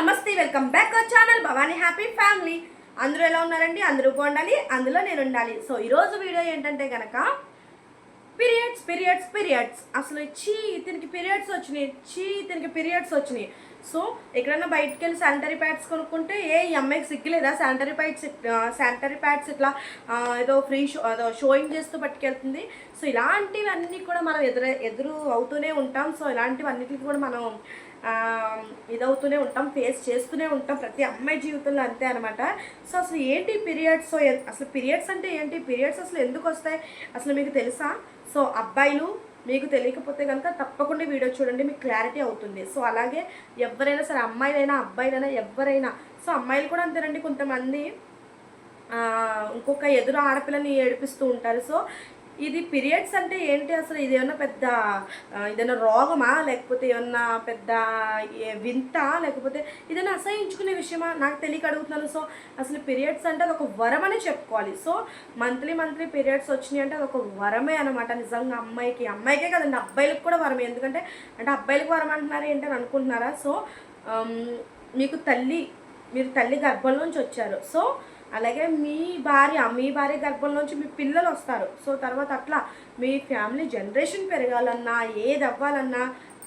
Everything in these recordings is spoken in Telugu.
నమస్తే welcome back our channel Bhavani happy family. అందరూ ఎలా ఉన్నారండి? అందరూ బాగుండాలి అందులో నేను ఉండాలి. సో ఈరోజు వీడియో ఏంటంటే కనుక పీరియడ్స్ పీరియడ్స్ పీరియడ్స్. అసలు చీ ఇతనికి పీరియడ్స్ వచ్చినాయి. చీ ఇతనికి పీరియడ్స్ వచ్చినాయి. సో ఎక్కడైనా బయటకు వెళ్ళి శానిటరీ ప్యాడ్స్ కొనుక్కుంటే ఏ అమ్మాయికి సిగ్గులేదా? శానిటరీ ప్యాడ్స్ శానిటరీ ప్యాడ్స్ ఇట్లా ఏదో ఫ్రీ షో ఏదో షోయింగ్ చేస్తూ పట్టుకెళ్తుంది. సో ఇలాంటివన్నీ కూడా మనం ఎదురు ఎదురు అవుతూనే ఉంటాం. సో ఇలాంటివన్నిటికి కూడా మనం ఇదవుతూనే ఉంటాం ఫేస్ చేస్తూనే ఉంటాం ప్రతి అమ్మాయి జీవితంలో అంతే అనమాట సో అసలు ఏంటి పీరియడ్స్ అసలు పీరియడ్స్ అంటే ఏంటి? పీరియడ్స్ అసలు ఎందుకు వస్తాయి? అసలు మీకు తెలుసా? సో అబ్బాయిలు మీకు తెలియకపోతే కనుక తప్పకుండా వీడియో చూడండి మీకు క్లారిటీ అవుతుంది. సో అలాగే ఎవరైనా సరే అమ్మాయిలైనా అబ్బాయిలైనా ఎవరైనా సో అమ్మాయిలు కూడా అంతేనండి కొంతమంది ఇంకొక ఎదురు ఆడపిల్లని ఏడిపిస్తూ ఉంటారు. సో ఇది పీరియడ్స్ అంటే ఏంటి? అసలు ఇది ఏమన్నా పెద్ద ఏదైనా రోగమా? లేకపోతే ఏమన్నా పెద్ద వింత? లేకపోతే ఏదైనా అసహించుకునే విషయమా? నాకు తెలియక అడుగుతున్నాను. సో అసలు పీరియడ్స్ అంటే అది ఒక వరం అని చెప్పుకోవాలి. సో మంత్లీ మంత్లీ పీరియడ్స్ వచ్చినాయి అంటే అది ఒక వరమే అనమాట నిజంగా అమ్మాయికి అమ్మాయికే కదండి. అబ్బాయిలకు కూడా వరమే. ఎందుకంటే అంటే అబ్బాయిలకు వరం అంటున్నారు ఏంటి అని అనుకుంటున్నారా? సో మీకు తల్లి మీరు తల్లి గర్భం నుంచి వచ్చారు. సో అలాగే మీ భార్య మీ భార్య గర్భం నుంచి మీ పిల్లలు వస్తారు. సో తర్వాత అట్లా మీ ఫ్యామిలీ జనరేషన్ పెరగాలన్నా ఏది అవ్వాలన్నా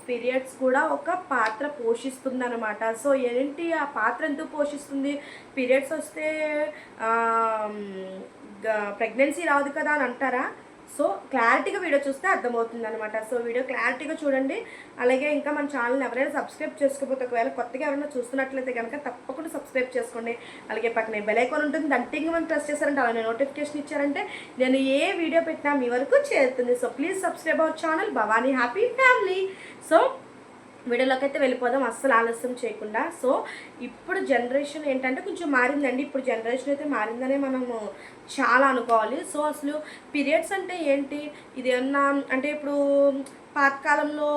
పీరియడ్స్ కూడా ఒక పాత్ర పోషిస్తుంది అనమాట సో ఏంటి ఆ పాత్ర ఎందుకు పోషిస్తుంది? పీరియడ్స్ వస్తే ప్రెగ్నెన్సీ రాదు కదా అని అంటారా? సో క్లారిటీగా వీడియో చూస్తే అర్థమవుతుంది అనమాట సో వీడియో క్లారిటీగా చూడండి. అలాగే ఇంకా మన ఛానల్ని ఎవరైనా సబ్స్క్రైబ్ చేసుకోకపోతే ఒకవేళ కొత్తగా ఎవరైనా చూస్తున్నట్లయితే కనుక తప్పకుండా సబ్స్క్రైబ్ చేసుకోండి. అలాగే పక్కనే బెల్ ఉంటుంది. దంటింగ్ మనం ప్రెస్ చేశారంటే అలానే నోటిఫికేషన్ ఇచ్చారంటే నేను ఏ వీడియో పెట్టినా మీ వరకు చేరుతుంది. So please subscribe our channel. Bhavani happy family. So వీడియోలోకి అయితే వెళ్ళిపోదాం అస్సలు ఆలస్యం చేయకుండా. సో ఇప్పుడు జనరేషన్ ఏంటంటే కొంచెం మారిందండి. ఇప్పుడు జనరేషన్ అయితే మారిందనే మనము చాలా అనుకోవాలి. సో అసలు పీరియడ్స్ అంటే ఏంటి? ఇది ఏమన్నా అంటే ఇప్పుడు పాతకాలంలో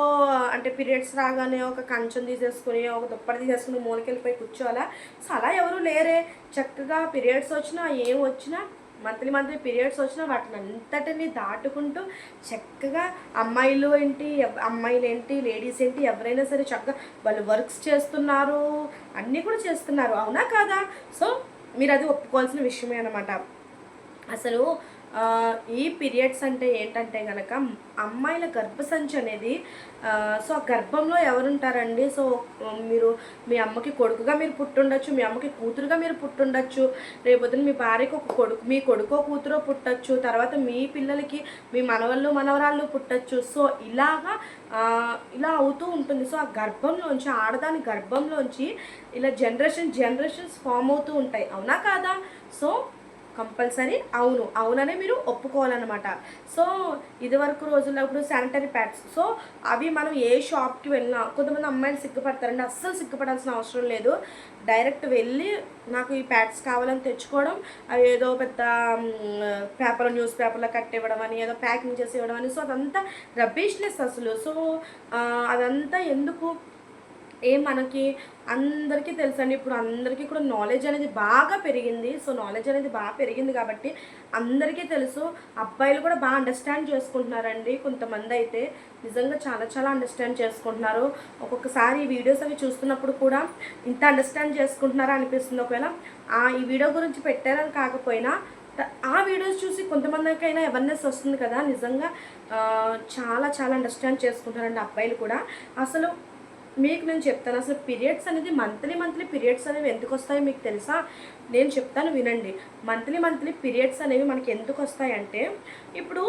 అంటే పీరియడ్స్ రాగానే ఒక కంచం తీసేసుకుని ఒక దుప్పటి తీసేసుకుని మూలకెళ్ళిపోయి కూర్చోవాలా? సో అలా ఎవరు లేరే. చక్కగా పీరియడ్స్ వచ్చినా ఏం వచ్చినా మంత్లీ మంత్లీ పీరియడ్స్ వచ్చినా వాటిని అంతటిని దాటుకుంటూ చక్కగా అమ్మాయిలు ఏంటి అమ్మాయిలు ఏంటి లేడీస్ ఏంటి ఎవరైనా సరే చక్కగా వాళ్ళు వర్క్స్ చేస్తున్నారు అన్నీ కూడా చేస్తున్నారు. అవునా కాదా? సో మీరు అది ఒప్పుకోవాల్సిన విషయమే అనమాట అసలు ఈ పీరియడ్స్ అంటే ఏంటంటే కనుక అమ్మాయిల గర్భసంచి అనేది సో ఆ గర్భంలో ఎవరుంటారండి? సో మీరు మీ అమ్మకి కొడుకుగా మీరు పుట్టుండొచ్చు మీ అమ్మకి కూతురుగా మీరు పుట్టుండొచ్చు రేపొద్దున మీ భార్యకు ఒక కొడుకు మీ కొడుకో కూతురో పుట్టచ్చు తర్వాత మీ పిల్లలకి మీ మనవళ్ళు మనవరాళ్ళు పుట్టచ్చు. సో ఇలాగా ఇలా అవుతూ ఉంటుంది. సో ఆ గర్భంలోంచి ఆడదాని గర్భంలోంచి ఇలా జనరేషన్ జనరేషన్స్ ఫామ్ అవుతూ ఉంటాయి. అవునా కాదా? సో కంపల్సరీ అవును అవుననే మీరు ఒప్పుకోవాలన్నమాట. సో ఇదివరకు రోజుల్లో ఇప్పుడు శానిటరీ ప్యాడ్స్. సో అవి మనం ఏ షాప్కి వెళ్ళినా కొంతమంది అమ్మాయిలు సిగ్గుపడతారండి అస్సలు సిగ్గుపడాల్సిన అవసరం లేదు. డైరెక్ట్ వెళ్ళి నాకు ఈ ప్యాడ్స్ కావాలని తెచ్చుకోవడం అవి ఏదో పెద్ద పేపర్ న్యూస్ పేపర్లో కట్టివ్వడం అని ఏదో ప్యాకింగ్ చేసి ఇవ్వడం అని. సో అదంతా రబీష్నెస్ అసలు. సో అదంతా ఎందుకు? ఏం మనకి అందరికీ తెలుసండి ఇప్పుడు అందరికీ కూడా నాలెడ్జ్ అనేది బాగా పెరిగింది. సో నాలెడ్జ్ అనేది బాగా పెరిగింది కాబట్టి అందరికీ తెలుసు. అబ్బాయిలు కూడా బాగా అండర్స్టాండ్ చేసుకుంటున్నారండి కొంతమంది అయితే. నిజంగా చాలా చాలా అండర్స్టాండ్ చేసుకుంటున్నారు. ఒక్కొక్కసారి ఈ వీడియోస్ అవి చూస్తున్నప్పుడు కూడా ఇంత అండర్స్టాండ్ చేసుకుంటున్నారా అనిపిస్తుంది. ఒకవేళ ఆ ఈ వీడియో గురించి పెట్టారని కాకపోయినా ఆ వీడియోస్ చూసి కొంతమందికైనా అవేర్నెస్ వస్తుంది కదా. నిజంగా చాలా చాలా అండర్స్టాండ్ చేసుకుంటారండి అబ్బాయిలు కూడా. అసలు మీకు నేను చెప్తాను. అసలు పీరియడ్స్ అనేది మంత్లీ మంత్లీ పీరియడ్స్ అనేవి ఎందుకు వస్తాయో మీకు తెలుసా? నేను చెప్తాను వినండి. మంత్లీ మంత్లీ పీరియడ్స్ అనేవి మనకి ఎందుకు వస్తాయంటే ఇప్పుడు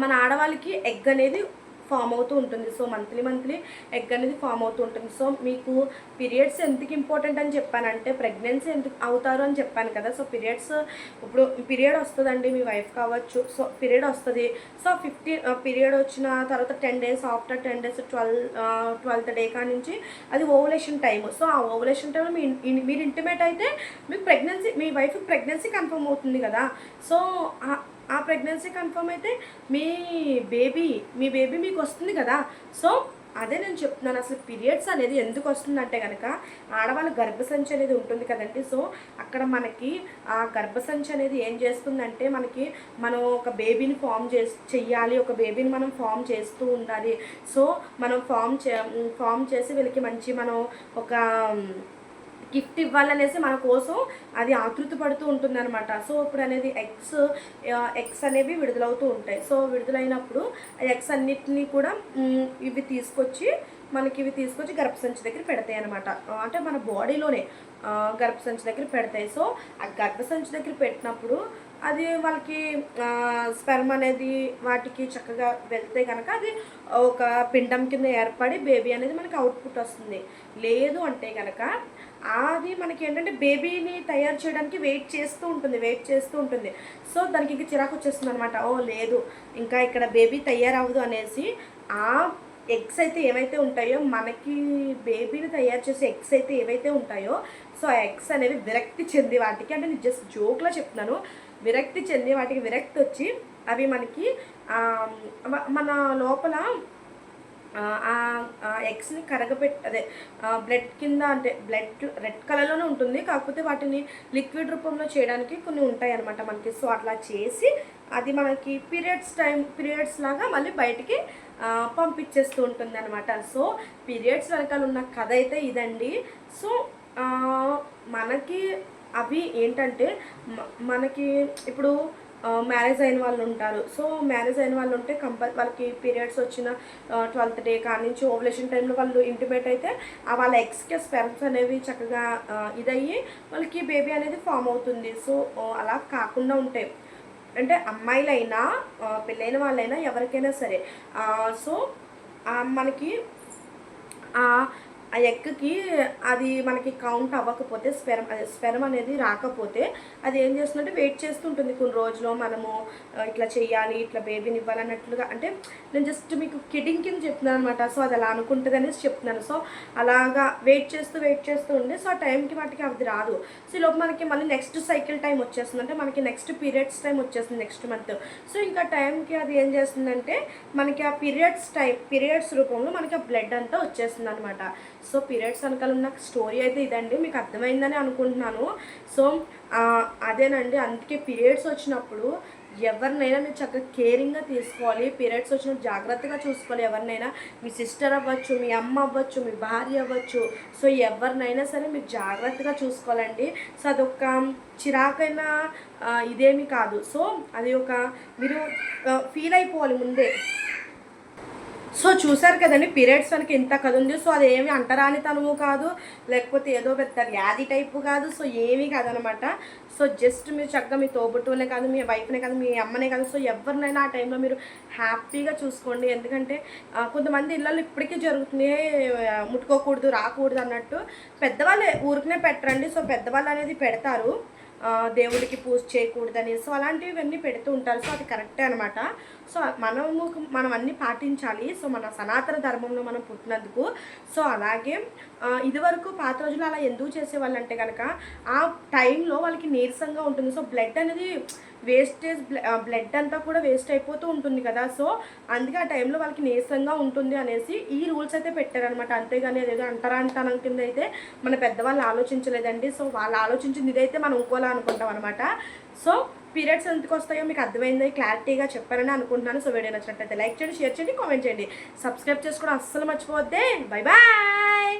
మన ఆడవాళ్ళకి ఎగ్ అనేది ఫామ్ అవుతూ ఉంటుంది. సో మంత్లీ మంత్లీ ఎగ్ అనేది ఫామ్ అవుతూ ఉంటుంది. సో మీకు పీరియడ్స్ ఎందుకు ఇంపార్టెంట్ అని చెప్పానంటే ప్రెగ్నెన్సీ ఎందుకు అవుతారు అని చెప్పాను కదా. సో పీరియడ్స్ ఇప్పుడు పీరియడ్ వస్తుందండి మీ వైఫ్ కావచ్చు. సో పీరియడ్ వస్తుంది. సో ఫిఫ్టీ పీరియడ్ వచ్చిన తర్వాత ten days after ten days twelve twelfth day కా నుంచి అది ఓవులేషన్ టైం సో ఆ ఓవులేషన్ టైంలో మీ మీరు ఇంటిమేట్ అయితే మీకు ప్రెగ్నెన్సీ మీ వైఫ్ ప్రెగ్నెన్సీ కన్ఫర్మ్ అవుతుంది కదా. సో ఆ- ప్రెగ్నెన్సీ కన్ఫర్మ్ అయితే మీ బేబీ మీ బేబీ మీకు వస్తుంది కదా. సో అదే నేను చెప్తున్నాను అసలు పీరియడ్స్ అనేది ఎందుకు వస్తుందంటే కనుక ఆడవాళ్ళ గర్భసంచి అనేది ఉంటుంది కదండి. సో అక్కడ మనకి ఆ గర్భసంచి అనేది ఏం చేస్తుందంటే మనకి మనం ఒక బేబీని ఫామ్ చే చెయ్యాలి ఒక బేబీని మనం ఫామ్ చేస్తూ ఉండాలి. సో మనం ఫామ్ చే ఫామ్ చేసి వీళ్ళకి మంచి మనం ఒక గిఫ్ట్ ఇవ్వాలనేసి మన కోసం అది ఆతృత పడుతూ ఉంటుంది అనమాట సో ఇప్పుడు అనేది ఎగ్స్ ఎగ్స్ అనేవి విడుదలవుతూ ఉంటాయి. సో విడుదలైనప్పుడు ఆ ఎగ్స్ అన్నిటినీ కూడా ఇవి తీసుకొచ్చి మనకి ఇవి తీసుకొచ్చి గర్భసంచి దగ్గర పెడతాయి అనమాట అంటే మన బాడీలోనే గర్భసంచి దగ్గర పెడతాయి. సో ఆ గర్భసంచి దగ్గర పెట్టినప్పుడు అది వాళ్ళకి స్పెర్మ్ అనేది వాటికి చక్కగా వెళ్తే కనుక అది ఒక పిండం కింద ఏర్పడి బేబీ అనేది మనకి అవుట్పుట్ వస్తుంది. లేదు అంటే కనుక అది మనకి ఏంటంటే బేబీని తయారు చేయడానికి వెయిట్ చేస్తూ ఉంటుంది వెయిట్ చేస్తూ ఉంటుంది. సో దానికి ఇంకా చిరాకు వచ్చేస్తుంది అనమాట ఓ లేదు ఇంకా ఇక్కడ బేబీ తయారవ్వదు అనేసి ఆ ఎగ్స్ అయితే ఏవైతే ఉంటాయో మనకి బేబీని తయారు చేసే ఎగ్స్ అయితే ఏవైతే ఉంటాయో సో ఆ ఎగ్స్ అనేవి విరక్తి చెంది వాటికి. అంటే నేను జస్ట్ జోక్లో చెప్తున్నాను. విరక్తి చెంది వాటికి విరక్తి వచ్చి అవి మనకి మన లోపల ఎగ్స్ని కరగపెట్టి అదే బ్లడ్ కింద అంటే బ్లడ్ రెడ్ కలర్లోనే ఉంటుంది. కాకపోతే వాటిని లిక్విడ్ రూపంలో చేయడానికి కొన్ని ఉంటాయి అనమాట మనకి. సో అట్లా చేసి అది మనకి పీరియడ్స్ టైం పీరియడ్స్ లాగా మళ్ళీ బయటికి పంపించేస్తూ ఉంటుంది అనమాట సో పీరియడ్స్ వెనకాల ఉన్న కథ అయితే ఇదండి. సో మనకి అవి ఏంటంటే మనకి ఇప్పుడు మ్యారేజ్ అయిన వాళ్ళు ఉంటారు. సో మ్యారేజ్ అయిన వాళ్ళు ఉంటే కంపల్ వాళ్ళకి పీరియడ్స్ వచ్చిన ట్వెల్త్ డే కానీ నుంచి ఓవలేషన్ టైంలో వాళ్ళు ఇంటిమేట్ అయితే ఆ వాళ్ళ ఎక్స్కే స్పెర్మ్స్ అనేవి చక్కగా ఇదయ్యి వాళ్ళకి బేబీ అనేది ఫామ్ అవుతుంది. సో అలా కాకుండా ఉంటాయి అంటే అమ్మాయిలైనా పెళ్ళైన వాళ్ళైనా ఎవరికైనా సరే సో మనకి ఆ ఎగ్కి అది మనకి కౌంట్ అవ్వకపోతే స్పెరం అదే స్పెరం అనేది రాకపోతే అది ఏం చేస్తుందంటే వెయిట్ చేస్తుంటుంది కొన్ని రోజులు. మనము ఇట్లా చేయాలి ఇట్లా బేబీని ఇవ్వాలన్నట్లుగా. అంటే నేను జస్ట్ మీకు కిడింగ్ కింద చెప్తున్నాను అనమాట సో అది అలా అనుకుంటుంది అనేసి చెప్తున్నాను. సో అలాగా వెయిట్ చేస్తూ వెయిట్ చేస్తూ ఉండే సో ఆ టైంకి వాటికి అది రాదు. సో లోపు మనకి మళ్ళీ నెక్స్ట్ సైకిల్ టైం వచ్చేస్తుంది. అంటే మనకి నెక్స్ట్ పీరియడ్స్ టైం వచ్చేస్తుంది నెక్స్ట్ మంత్. సో ఇంకా టైంకి అది ఏం చేస్తుందంటే మనకి ఆ పీరియడ్స్ టైం పీరియడ్స్ రూపంలో మనకి ఆ బ్లడ్ అంతా వచ్చేస్తుంది అనమాట సో పీరియడ్స్ వెనకాల ఉన్న స్టోరీ అయితే ఇదండి. మీకు అర్థమైందని అనుకుంటున్నాను. సో అదేనండి. అందుకే పీరియడ్స్ వచ్చినప్పుడు ఎవరినైనా మీరు చక్కగా కేరింగ్గా తీసుకోవాలి. పీరియడ్స్ వచ్చినప్పుడు జాగ్రత్తగా చూసుకోవాలి. ఎవరినైనా మీ సిస్టర్ అవ్వచ్చు మీ అమ్మ అవ్వచ్చు మీ భార్య అవ్వచ్చు. సో ఎవరినైనా సరే మీరు జాగ్రత్తగా చూసుకోవాలండి. సో అదొక చిరాకైన ఇదేమి కాదు. సో అది ఒక మీరు ఫీల్ అయిపోవాలి ముందే. సో చూసారు కదండి పీరియడ్స్ మనకి ఇంత కథ ఉంది. సో అది ఏమి అంటరానితనము కాదు లేకపోతే ఏదో పెద్ద వ్యాధి టైపు కాదు సో ఏమీ కాదనమాట. సో జస్ట్ మీరు చక్కగా మీ తోబుట్టువులే కాదు మీ వైఫ్నే కాదు మీ అమ్మనే కాదు సో ఎవరినైనా ఆ టైంలో మీరు హ్యాపీగా చూసుకోండి. ఎందుకంటే కొంతమంది ఇళ్ళల్లో ఇప్పటికీ జరుగుతుంది ముట్టుకోకూడదు రాకూడదు అన్నట్టు పెద్దవాళ్ళు ఊరికనే పెట్టరండి. సో పెద్దవాళ్ళు అనేది పెడతారు. దేవుడికి పూజ చేయకూడదని. సో అలాంటివన్నీ పెడుతూ ఉంటారు. సో అది కరెక్టే అనమాట సో మనము మనం అన్నీ పాటించాలి. సో మన సనాతన ధర్మంలో మనం పుట్టినందుకు. సో అలాగే ఇదివరకు పాత రోజులు అలా ఎందుకు చేసేవాళ్ళు అంటే కనుక ఆ టైంలో వాళ్ళకి నీరసంగా ఉంటుంది. సో బ్లడ్ అనేది వేస్టేజ్ బ్లడ్ అంతా కూడా వేస్ట్ అయిపోతూ ఉంటుంది కదా. సో అందుకే ఆ టైంలో వాళ్ళకి నీరసంగా ఉంటుంది అనేసి ఈ రూల్స్ అయితే పెట్టారనమాట అంతేగాని అదేదో అంటానం కింద అయితే మన పెద్దవాళ్ళు ఆలోచించలేదండి. సో వాళ్ళు ఆలోచించింది ఇదైతే మనం ఇంకోలా అనుకుంటాం అనమాట సో పీరియడ్స్ ఎందుకు వస్తాయో మీకు అర్థమైంది? క్లారిటీగా చెప్పారని అనుకుంటున్నాను. సో వీడియో నచ్చినట్లయితే లైక్ చేయండి షేర్ చేయండి కామెంట్ చేయండి. సబ్స్క్రైబ్ చేసుకోవడం అస్సలు మర్చిపోద్దే బై బాయ్